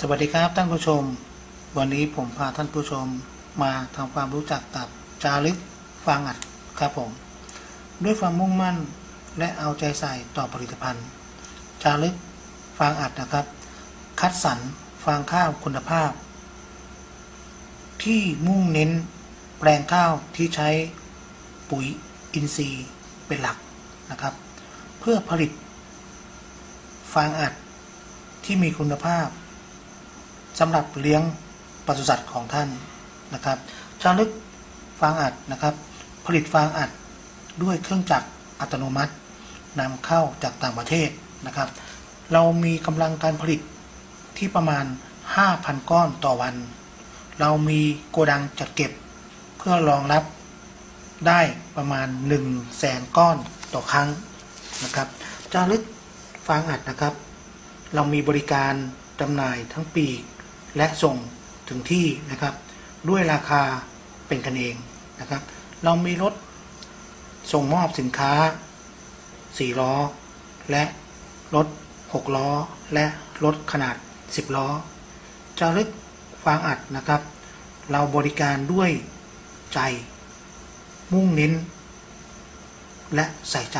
สวัสดีครับท่านผู้ชม วันนี้ผมพาท่านผู้ชมมาทำความรู้จักกับจารึกฟางอัดครับผม ด้วยความมุ่งมั่นและเอาใจใส่ต่อผลิตภัณฑ์ จารึกฟางอัดนะครับ คัดสรรฟางข้าวคุณภาพ ที่มุ่งเน้นแปลงข้าวที่ใช้ปุ๋ยอินทรีย์เป็นหลักนะครับ เพื่อผลิตฟางอัดที่มีคุณภาพ สำหรับเลี้ยงปศุสัตว์ของท่านนะครับจารึกฟางอัดนะครับ ผลิตฟางอัดด้วยเครื่องจักรอัตโนมัตินำเข้าจากต่างประเทศนะครับ เรามีกำลังการผลิตที่ประมาณ 5,000 ก้อนต่อวัน เรามีโกดังจัดเก็บเพื่อรองรับได้ประมาณ 1 0 0 0 0แสนก้อนต่อครั้งนะครับจารึกฟางอัดนะครับ เรามีบริการจำหน่ายทั้งปีก และส่งถึงที่นะครับ ด้วยราคาเป็นกันเองนะครับ เรามีรถส่งมอบสินค้า 4 ล้อ และรถ 6 ล้อ และรถขนาด 10 ล้อจารึกฟางอัดนะครับ เราบริการด้วยใจ มุ่งเน้น และใส่ใจ